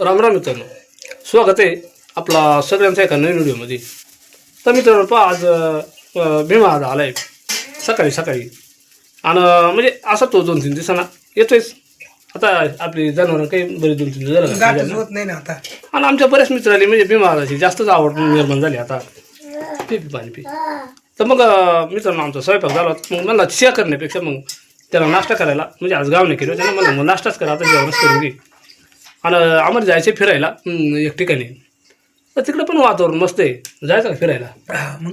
राम राम मित्रांनो. स्वागत आहे आपला सगळ्यांचा एका नवीन व्हिडिओमध्ये. तर मित्रांनो पहा आज भीमा आज आलाय सकाळी सकाळी. आणि म्हणजे असा तो दोन तीन दिवसांना येतोयच. आता आपली जनावरं काही बरी दोन तीन दिवस आता. आणि आमच्या बऱ्याच मित्रांनी म्हणजे भीमा आलाची जास्तच आवड निर्माण झाली आता. पी पी पाणी पी. तर मग मित्रांनो आमचा स्वयंपाक झाला. मग मला चिया करण्यापेक्षा मग त्याला नाश्ता करायला म्हणजे आज गाव नाही केलं त्यानं मला मग नाश्ताच करा आता जेवणच करून घे. आणि आम्हाला जायचं फिरायला. एक ठिकाणी. तर तिकडं पण वातावरण मस्त आहे. जायचं का फिरायला? मग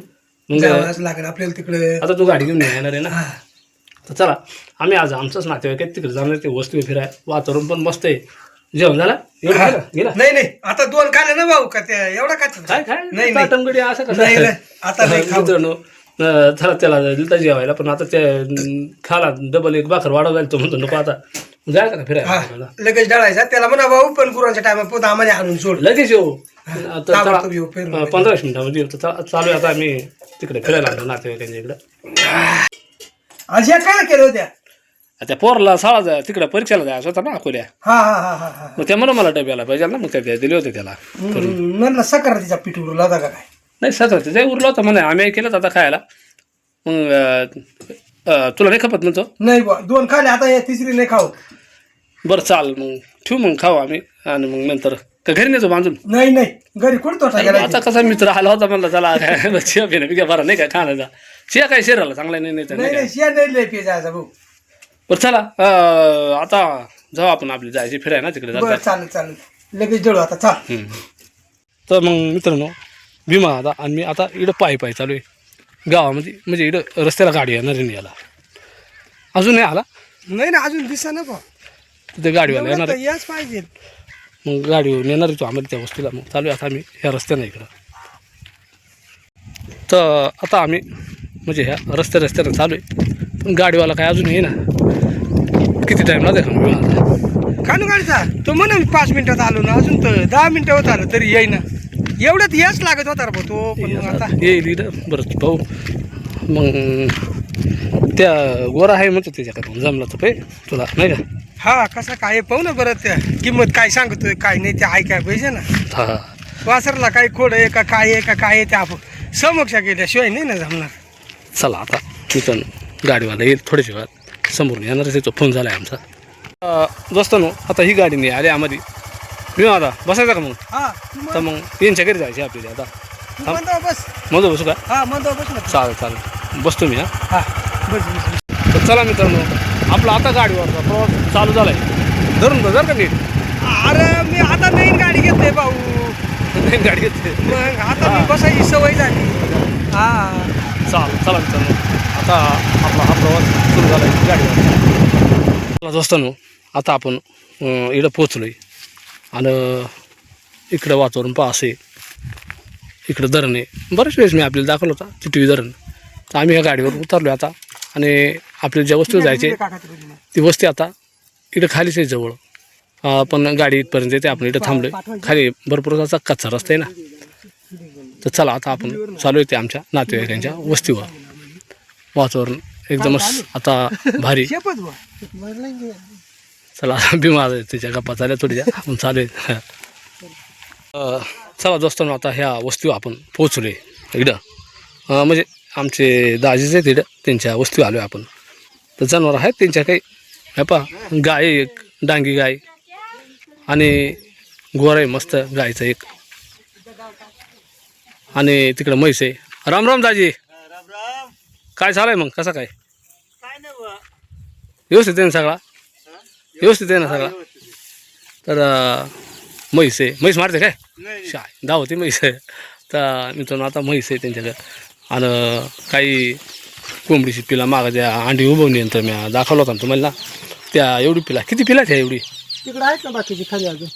मग जावंच लागेल आपल्याला तिकडे. आता तू गाडी घेऊन येणार आहे ना. तर चला आम्ही आज आमचंच नातेवाईक आहेत तिकडे जाणार ते वस्तू फिराय वातावरण पण मस्त आहे. जेवण झाला? एवढं हा. गेला गेला? नाही नाही. आता दोन खाले ना भाऊ का ते एवढा खात काय काय? नाही असं कसं? नाही. आता नाही खाऊ. मित्रांनो अं, चला त्याला दिलता जेवायला पण आता ते अं, खाला डबल एक भाकर वाढव तो म्हणतो नको आता. जायचं हा फिरायला? लगेच डळायचा. त्याला म्हणा भाऊ पण गुरांच्या टायमा पोत आम्हाला आणून सोड. लगेच येऊ? आता चला, ताबडतोब येऊ, फिरून अं, पंधरा वीस मिनिटामध्ये येऊ. तर चा- चालू आहे आता आम्ही तिकडे फिरायला आलो नातेवाईकांच्या इकडं. अशा काय केलं होत्या? त्या पोरला शाळा जा तिकडे परीक्षेला जायचं होतं ना अकोल्या हा हा हा हा हा. मग त्या म्हणून मला डब्याला पाहिजे ना मग त्या दिले होते त्याला. हम्म, म्हणलं सकारातीचा पीठ उरला होता का काय? नाही सगळं ते उरलं होतं म्हणे. आम्ही केलं आता खायला. मग अं, अं, तुला नाही खपत म्हणतो नाही बुवा दोन खाले. आता हे तिसरी नाही खाऊ बरं चाल मग. ठेवू मग खाऊ आम्ही. आणि मग नंतर. का घरी नेतो बांधून नाही नाही. घरी तोटा गेला आता कसा मित्र आला होता म्हणला चला काय चिया पिणं पिका बरा नाही का खाण्याचा. चिया काय शरीराला चांगला नाही नाही तर नाही नाही नाही शिया नाही लय पे जायचा भाऊ. काय. बरं चला अं, आता जाऊ आपण आपली जायची फिराय ना तिकडे बरं जाता. चालेल चालेल. लगेच जळू आता चाल. तर मग मित्रांनो भीमा आता आणि मी आता इकडं पायी पायी चालू आहे. गावामध्ये म्हणजे इकडं रस्त्याला गाडी येणार आहे याला. अजून नाही आला? नाही ना अजून दिसा ना भाऊ तिथे गाडीवाला येणार आहे. याच पाहिजे. मग गाडीवर येणार आहे तो आम्हाला त्या वस्तीला. मग चालू आहे आता आम्ही ह्या रस्त्यानं इकडं. तर आता आम्ही म्हणजे ह्या रस्त्या रस्त्यानं चालू आहे. पण गाडीवाला काय अजून ये ना किती टाईम लागते का कानू गाडीचा तो म्हणा मी पाच मिनिटात आलो ना अजून तर दहा मिनिटं होत आलं तरी येईना. एवढ्यात याच लागत होता रे भाऊ तो पण मग आता येईल बरं भाऊ. मग त्या गोरा आहे म्हणतो त्याच्याकडून. जमला तर पे तुला नाही का? हा कसा काय? पाहू ना बरं त्या. किंमत काय सांगतोय काय नाही ते ऐकाय पाहिजे ना. हा. वासरला काही खोड आहे का काय आहे का काय आहे ते आपण समक्षा गेल्याशिवाय नाही ना जमणार. चला आता तिथून गाडीवाला येईल थोड्याच वेळात समोरून येणार त्याचा फोन झाला आहे आमचा दोस्तांनो आता ही गाडी नाही आली आम्हाला मी आता बसायचा का मग? हा तू तर मग यांच्या घरी जायची आपल्याला आता. तू म्हणतो बस. मग बसू का? हा म्हणतो बस ना. चालेल चालेल. बसतो मी हा. हा. बस बस बस. चला मित्रांनो आपला आता गाडीवरचा प्रवास चालू झाला आहे धरून बघ जर का नीट. अरे मी आता नवीन गाडी घेतोय भाऊ. नाही गाडी घेते मग आता मी बसायची सवय झाली. हा. चाल चला मित्रांनो आता आपला हा प्रवास सुरू झाला आहे गाडीवर दोस्तांनो आता आपण इकडं पोचलो आहे आणि इकडं वातावरण पहा असे इकडं धरण आहे. बरेच वेळेस मी आपल्याला दाखवलं होता चिटवी धरण. तर आम्ही ह्या गाडीवर उतरलो आता. आणि आपल्याला ज्या वस्तू जायचे ती वस्ती आता इकडं खालीच आहे जवळ. अं, पण गाडी इथपर्यंत येते आपण इथं थांबलोय. खाली भरपूर असा कच्चा रस्ता आहे ना. तर चला आता आपण चालू येते आमच्या नातेवाईकांच्या वस्तीवर. वातावरण एकदमच आता भारी. चला बिमार त्याच्या गप्पा चालल्या थोड्या. आपण चालू आहे. चला दोस्तांनो आता ह्या वस्तीवर आपण पोहोचलो आहे इकडं म्हणजे आमचे दाजीच आहेत इकडं त्यांच्या वस्तीवर आलो आहे आपण. तर जनावर आहेत त्यांच्या काही. हे पा गाय आहे एक डांगी गाय. आणि गोर आहे मस्त गायचं एक. आणि तिकडं म्हैस आहे. राम राम दाजी. काय चालू आहे मग? कसा काय? व्यवस्थित आहे ना सगळा? व्यवस्थित आहे ना सगळा? तर म्हैस आहे. म्हैस मारते काय? शाय धावते म्हैस. आहे तर मित्रांनो आता म्हैस आहे त्यांच्याकडे. आणि काही कोंबडीची पिला मागं त्या अंडी उभवली नंतर मी दाखवलं होता ना तुम्हाला? त्या एवढी पिला किती पिला त्या एवढी? तिकडे आहेत ना बाकीची खाली अजून.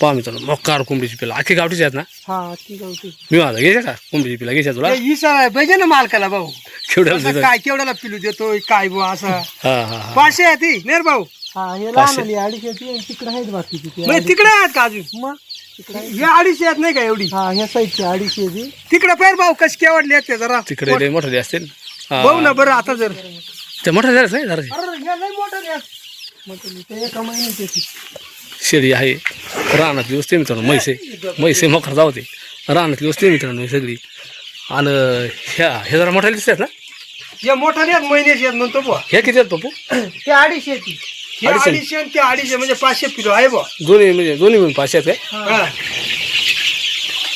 पहा मित्रांनो मोकार कोंबडीची पिला. आखी गावठीची आहेत ना? हा ती गावठी. मी माझा घ्यायच्या का? कोंबडीची पिला घ्यायच्या तुला? इसा पाहिजे ना मालकाला भाऊ. केवढ्या असं काय केवढ्याला पिलू देतोय काय बुवा असं. हा हा हा. पाचशे आहे ती नेर भाऊ. पाचशे. तिकडे आहेत बाकीची. तिकडे आहेत का अजून? मग? हे अडीचशे आहेत नाही का एवढी? हा ह्या साईडची अडीचशे तिकडे पैर भाऊ कशी केवढली आहेत ते जरा. तिकडे लय मोठे असतील हा. भाऊ ना बरं आता जर. त्या मोठ्या झाल्याच नाही जरा. अरे हे लय मोठं आहेत. ते एका महिन्याची शेळी आहे. रानातली वस्ती मित्रांनो म्हैसे म्हैसे मोखर जावते रानातली वस्ती मित्रांनो ही सगळी. आणि ह्या हे जरा मोठ्या दिसतात ना? हे मोठाले आहेत महिन्याचे आहेत म्हणतो बुवा. ह्या किती आहेत पप्पू? ते अडीचशे ती. हे अडीचशे? अडीचशे आणि ते अडीचशे म्हणजे पाचशे किलो आहे बुवा दोन्ही म्हणजे दोन्ही मिळून पाचशे आहेत काय हा.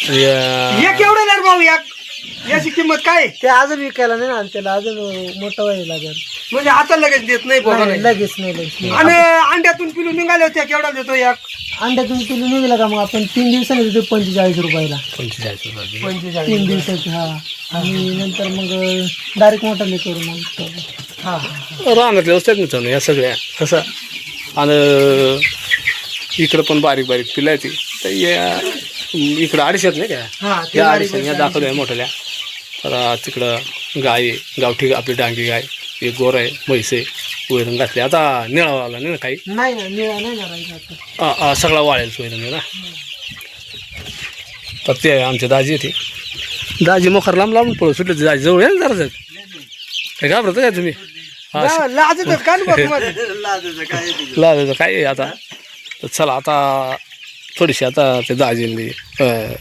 आणि, अं, हे केवढं नाही रे भाऊ या याची किंमत काय? आहे? ते अजून विकायला नाही ना त्याला अजून मोठं व्हायला लागेल. म्हणजे आता लगेच देत नाही बुवा नाही, नाही. लगेच नाही लगेच आणि अंड्यातून पिलू निघाले होते केवढा देतो या अंड्यातून किलो निघाला का मग? आपण तीन दिवसांनी देतो पंचेचाळीस रुपयाला. पंचेचाळीस रुपये. पंचेचाळीस तीन दिवसाची हा. आणि नंतर मग डायरेक्ट मोठा करू मग. रानातल्या वस्त्यात मित्रांनो या सगळ्या. कसं आणि इकडं पण बारीक बारीक पिलं ती. तर या इकडं अडीचशे आहेत नाही का? या अडीचशे या दाखवल्या मोठ्याल्या. तर तिकडं गाय गावठी आपली डांगी गाय एक गोर आहे म्हैस आहे वैरण घातली आता निळावा आला नाही ना काही? नाही निळा सगळा वाळेल वैरण ना? तर ते आहे आमचे दाजी येते दाजी मोखर लांब लांब पळू सुटले. दाजी जवळ आहे ना जरा काय घाबरत काय तुम्ही? हा ला- लाजत का ना बुवा तुम्हाला? लाजायचं काय आहे आता? तर चला आता थोडीशी आता ते दाजींनी अं,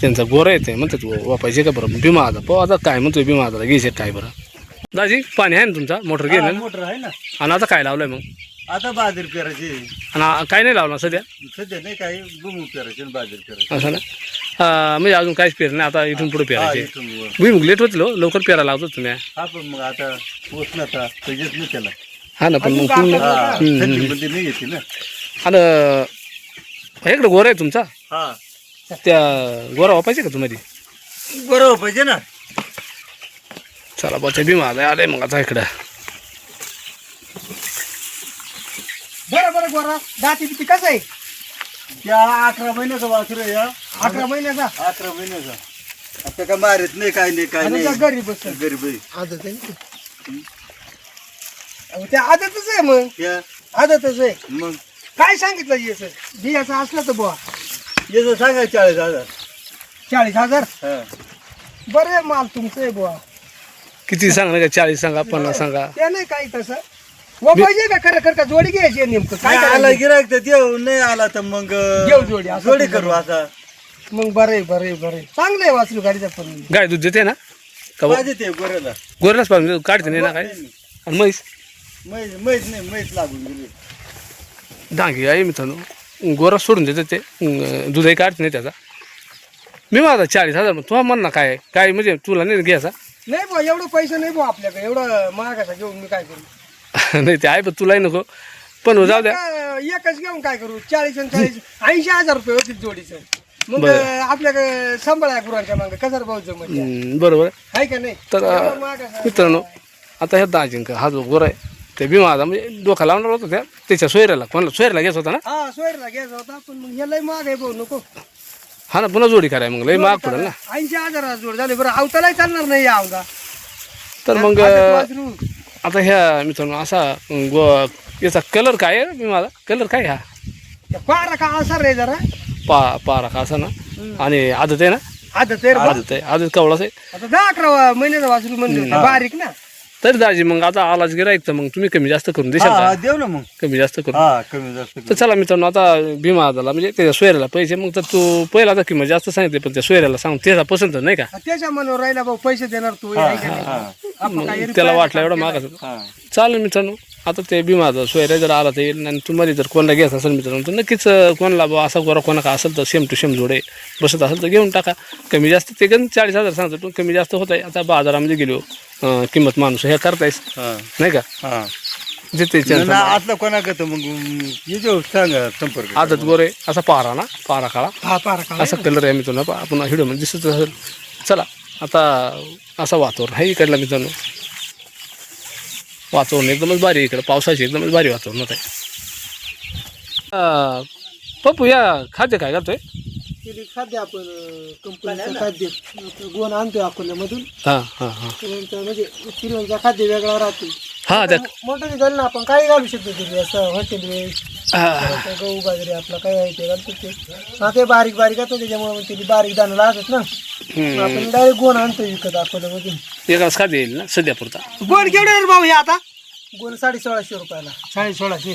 त्यांचा गोरा येते म्हणतात "वा- वापायचे का बरं? भीमा आता पाहू आता काय म्हणतोय भीमा आता घ्यायचे काय बरं. दाजी पाणी आहे ना तुमचा? मोटर गेलं ना? मोटर आहे ना. आणि आता काय लावलंय मग? आता बाजरी पेरायची आणि आ- काय नाही लावलं सध्या? सध्या नाही काही गुमू पेरायचे आणि बाजरी पेरायची. असं ना? अं, म्हणजे अजून काहीच पेर नाही आता इथून पुढे हा, पेरायचे. इथून वर. भुईमुग लेट होतील हो, लवकर पेरा लावतो तुम्ही. हा पण मग आता पोचला आता त्याच्यात नाही त्याला हा ना पण मग तुम्ही हा हम्म, हम्म. थंडीमध्ये नाही येते ना. आणि इकडे गोरा आहे तुमचा? हा. त्या गोरा वापायचे का तुम्हाला बरोबर पाहिजे ना. चला बा ते भीमा आलाय आलाय मग आता इकडं. बरं बरं गोरा. दाती किती कसं आहे? त्या अकरा महिन्याचा वासर आहे अकरा महिन्याचा? अकरा महिन्याचा. आता काय मारत नाही काय नाही काय आणि नाही. त्या बस. गरीब आहे. अहो, ते आदतच आहे मग. या आदतच आहे. मग? काय सांगितलं याचं बियाचं असलं तर बुवा. याचं सांगा चाळीस हजार. चाळीस हजार? हा. बरं आहे माल तुमचं आहे बुवा. किती सांगा का? चाळीस सांगा पन्नास सांगा. ते नाही काही तसं. व पाहिजे का? खरं खरं का जोडी घ्यायची आहे नेमकं? काय काय आला करायचं? गिरायक तर देऊ नाही आला तर मग घेऊ जोडी, असं जोडी करू. करू आता. मग बरं आहे बरं आहे बरं चांगलं आहे वाचलू गाडीचा पण. गाय दूध देते ना? का बा- पाहिजे ते गोऱ्याला. गोरलाच पाहिजे काढते नाही ना काय? आणि म्हैस? मैस मैस नाही मैस लागून गेली. डांगी आहे मित्रांनो. गोरा सोडून देते ते. अं, दूधही काढते नाही त्याचा. मी माझा चाळीस हजार मग तुला म्हण ना काय काय म्हणजे तुला नाही घ्यायचा? नाही बुवा एवढं पैसे नाही बुवा आपल्याकडे. एवढं महागाचा घेऊन मी काय करू? नाही ते आहे पण तुलाही नको. पण जाऊ द्या. एका- एकच घेऊन काय करू? चाळीस आणि चाळीस. ऐंशी हजार रुपये होतील जोडीचं. मग बरं. आपल्याकडे सांभाळा गुरांच्या मागं कसं भाऊ जमत हम्म, बरोबर आहे. आहे का नाही? तर. मित्रांनो आता ह्या दाजिंका हा जो गोरा आहे ते आता म्हणजे डोका लावणार होता त्या त्याच्या सोयऱ्याला कोणाला सोयऱ्याला घ्यायचा होता ना? हा सोयरला घ्यायचा होता पण मग हे लय महाग आहे भाऊ नको. हा ना पुन्हा जोडी कराय मग लई महाग पडेल ना. ऐंशी हजार जोड झाले बरं आवतालाही चालणार नाही या अवधा तर मग आता ह्या मित्रांनो असा अं, गो याचा कलर काय आहे कलर काय हा? पारा का असा रे जरा? पा पारा का असा ना आणि आदत आहे ना? आता ते आदत आहे. आदत कवळाच आहे. आता दहा अकरा महिन्याचा वासरू म्हणले होते बारीक ना. तरी दाजी मग आता आलाच गिरायक तर मग तुम्ही कमी जास्त करून देशाल हा का? देऊ ना मग. कमी जास्त करून. हा कमी जास्त तर चला मित्रांनो आता भीमा आदाला म्हणजे त्याच्या सोयऱ्याला पैसे मग तर तू पहिला आता किंमत जास्त सांगितले पण त्या सोयऱ्याला सांग त्याचा पसंत नाही का? त्याच्या मनावर राहिला भाऊ पैसे देणार तू आहे का नाही? हा आपण मग काय त्याला वाटलं एवढं हा. चालेल मित्रांनो. आता ते भीमा आता सोयऱ्या जर आला तर येईल. आणि तुम्हाला जर कोणाला घ्यायचं असेल मित्रांनो तर नक्कीच कोणाला बा असा गोरा कोणा का असेल तर सेम टू सेम जोडे बसत असेल तर घेऊन टाका. कमी जास्त ते गण चाळीस हजार सांगतो पण कमी जास्त होत आहे. आता बाजारामध्ये गेलो किंमत माणूस हे करतायस. हा. नाही का? हा. आतला कोणाकडे मग सांगा संपर्क. आदत गोरे असा पारा ना पारा काळा. हा असा कलर आहे मित्रांनो आपण व्हिडिओमध्ये दिसत असेल. चला आता असा वातावरण आहे इकडला मित्रांनो. वातावरण एकदमच भारी इकडं. पावसाची एकदमच भारी वातावरण होत आहे पप्पू या खाद्य काय करतोय? खाद्य आपण कंपनीचं खाद्य गोण आणतोय अकोल्यामधून. हां हां हां. म्हणजे पिरवणचा खाद्य वेगळा राहतो. हां त्या मोठं घालून आपण काही घालू शकतो तिथे असं हॉटेल हां, गहू बाजरी आपलं काय आहे ते घालतो ते. हा ते बारीक बारीक असतं त्याच्यामुळे मग ते बारीक दाणं लागत ना. मग हम्म. आपण डायरेक्ट गोण आणतो विकत अकोल्यामधून एकाच खाद्य येईल ना सध्या पुरता. गोड केवढे रे भाऊ हे आता? गोण साडे सोळाशे रुपयाला. साडे सोळाशे.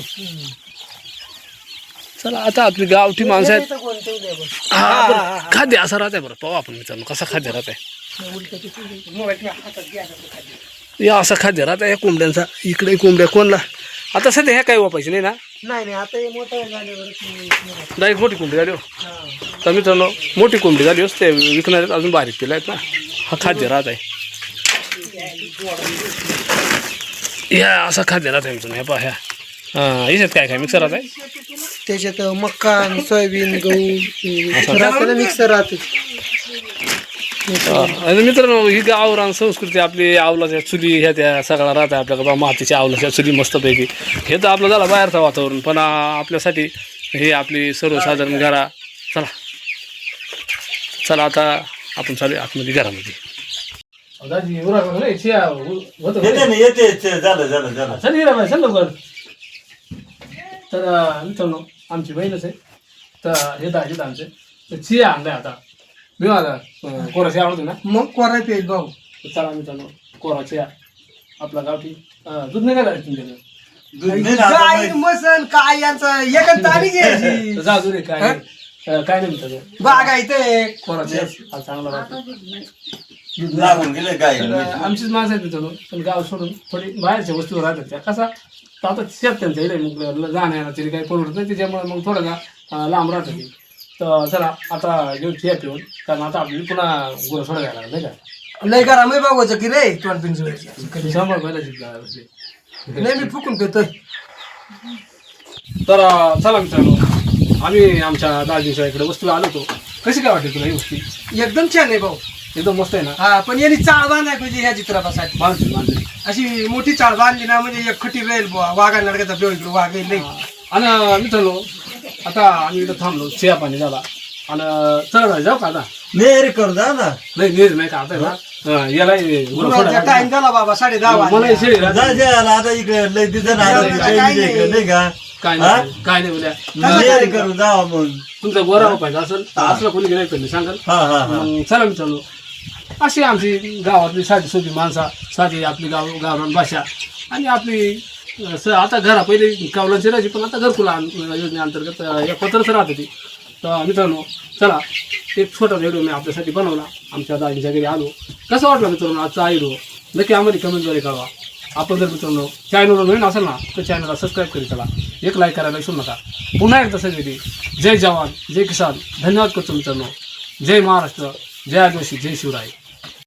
चला आता आपली गावठी माणसं आहेत. इथं कोण ठेवलंय बघ. हा, आपण खाद्य असं राहतंय बरं. पाहू आपण मित्रांनो कसं खाद्य राहतंय. या असं खाद्य राहतंय या कोंबड्यांचा. इकडे कोंबड्या कोणला? आता सध्या ह्या काही वापायचे नाही ना? नाही नाही आता हे मोठं झाल्यावर डायरेक्ट मोठी कोंबडी झाली हो. तर मित्रांनो मोठी कोंबडी झाली असते विकणारे अजून बारीक केलं आहेत ना. हा खाद्य राहत आहे. या असं खाद्य राहत आहे मित्रांनो हे पहा ह्या. हां याच्यात काय काय मिक्सर राहत आहे? त्याच्यात मक्का आणि सोयाबीन गहू राहते मिक्सर राहते. आणि मित्रांनो ही गावरान संस्कृती आपली आवलाच्या चुली ह्या त्या सगळ्या राहत आहे आपल्याकडं मातीच्या आवलाच्या चुली मस्तपैकी. हे तर आपलं झालं बाहेरचं वातावरण पण आपल्यासाठी हे आपली सर्वसाधारण घरा चला. चला आता आपण चालू आतमध्ये घरामध्ये. येते ना येते ते झालं झालं झालं. चल हिरा बाई चल लवकर. तर मित्रांनो आमची बहीणच आहे. तर हे दाजी आमचे तर चिया आणलाय आता. मी मला कोराची आवडते ना? मग कोराय पेल भाऊ. चला मित्रांनो कोरा चिया आपला गावठी अं, दूध नाही काय झालं तुमच्याकडे. मसन काय यांचं? एकच तारी घ्यायची तर जा दूध काय नाही. अं, काय नाही कोरा हा चांगला लागून गेले गाय तर आमचीच माणसं आहेत मित्रांनो. पण गाव सोडून थोडी बाहेरच्या वस्तू राहतात त्या. कसा तर आता शेत त्यांच्या इकडे मग जाण्याला तरी काही परवडत नाही. त्याच्यामुळे मग थोडं का अं, लांब राहतं ते. तर चला आता घेऊन चिया पिऊन कारण आता आपली पुन्हा गुरं सोडा घ्यायला लागलं, नाही का? लय करा मी बघायचं की रे तोंड कधी सांभाळ पहिला जिंकला. नाही मी फुकून पितोय. तर अं, चला मित्रांनो आम्ही आमच्या दाजीच्या इकडे वस्तू आलो होतो. कशी काय वाटते तुला ही वस्ती एकदम छान आहे भाऊ. एकदम मस्त आहे ना? हा पण यांनी चाळ बांधाय पाहिजे ह्या चित्रपासाठी. बांधते बांधते अशी मोठी चाळ बांधली ना म्हणजे एक खटी राहील बुवा वाघा नडकाचा बेव इकडे वाघ येईल नाही? आणि मित्रांनो आता आम्ही इथं थांबलो चिया पाणी झाला. आणि चला जाऊ जाऊ का आता? नेर करू जा ना. नाही नीर नाही का आता आहे ना याला हे टाइम झाला बाबा साडे दहा मला वाजले. हे शेळी राहते. जा जे आता इकडे लय दिवस काय नाही. नाही का? काय? नाही काय नाही उद्या नेर करू जावा मग तुमचा गोरा पाहिजे असेल तर असलं कोणी गेलं तरी सांगाल? हा हा हा. मग चला मित्रांनो. अशी आमची गावातली साधी सोपी माणसा साधी आपली गाव गावरान भाषा आणि आपली सर आता घरा पहिले कावला राहायची पण आता घरकुला योजनेअंतर्गत एक पत्र पत्रच राहते ती तर मित्रांनो चला एक छोटा व्हिडिओ मी आपल्यासाठी बनवला. आमच्या दाजीच्या घरी आलो. कसं वाटलं मित्रांनो आजचा आयडिओ नक्की आम्हाला कमेंटद्वारे कळवा. आपण जर मित्रांनो चॅनलवर नवीन असेल ना तर चॅनलला सबस्क्राईब करी चला एक लाईक करायला विसरू नका. पुन्हा एकदा सगळी जय जवान जय किसान. धन्यवाद करतो मित्रांनो. जय महाराष्ट्र जय आदिवासी जय शिवराय.